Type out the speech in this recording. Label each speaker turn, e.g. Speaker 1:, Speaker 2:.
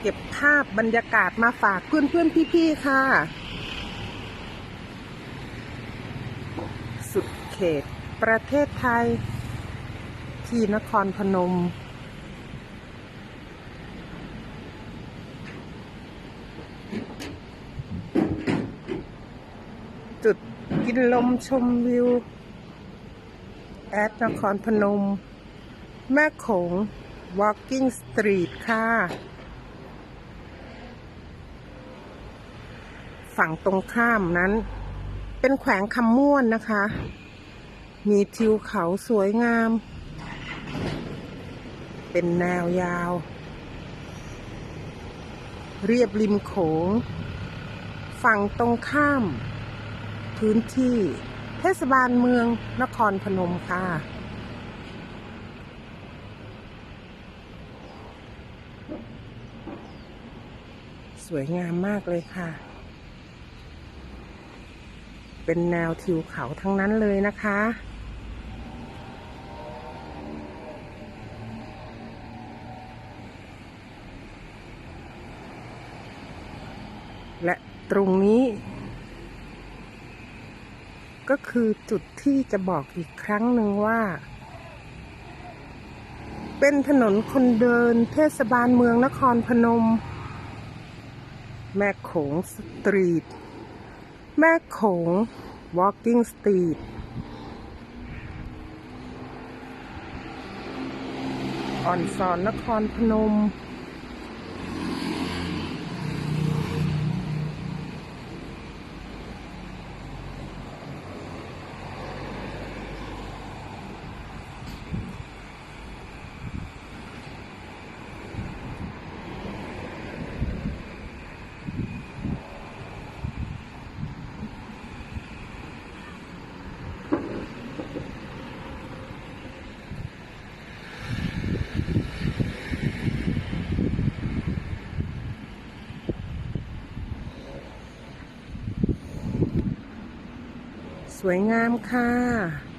Speaker 1: เก็บภาพบรรยากาศมาฝากเพื่อนเพื่อนๆพี่ๆค่ะ สุดเขตประเทศไทย ที่นครพนม จุดกินลมชมวิว แอดนครพนม แม่โขง Walking Street ค่ะ ฝั่งตรงข้ามนั้น เป็นแขวงคำม่วนนะคะ มีทิวเขาสวยงาม เป็นแนวยาว เรียบริมโขง ฝั่งตรงข้าม พื้นที่เทศบาลเมืองนครพนมค่ะสวยงามมากเลยค่ะ เป็นแนวทิวเขาทั้งนั้นเลยนะคะ และตรงนี้ ก็คือจุดที่จะบอกอีกครั้งหนึ่งว่า เป็นถนนคนเดินเทศบาลเมืองนครพนม แม่โขงสตรีท แม่โขง Walking Street อ่อนสอนนครพนม วยงามค่ะ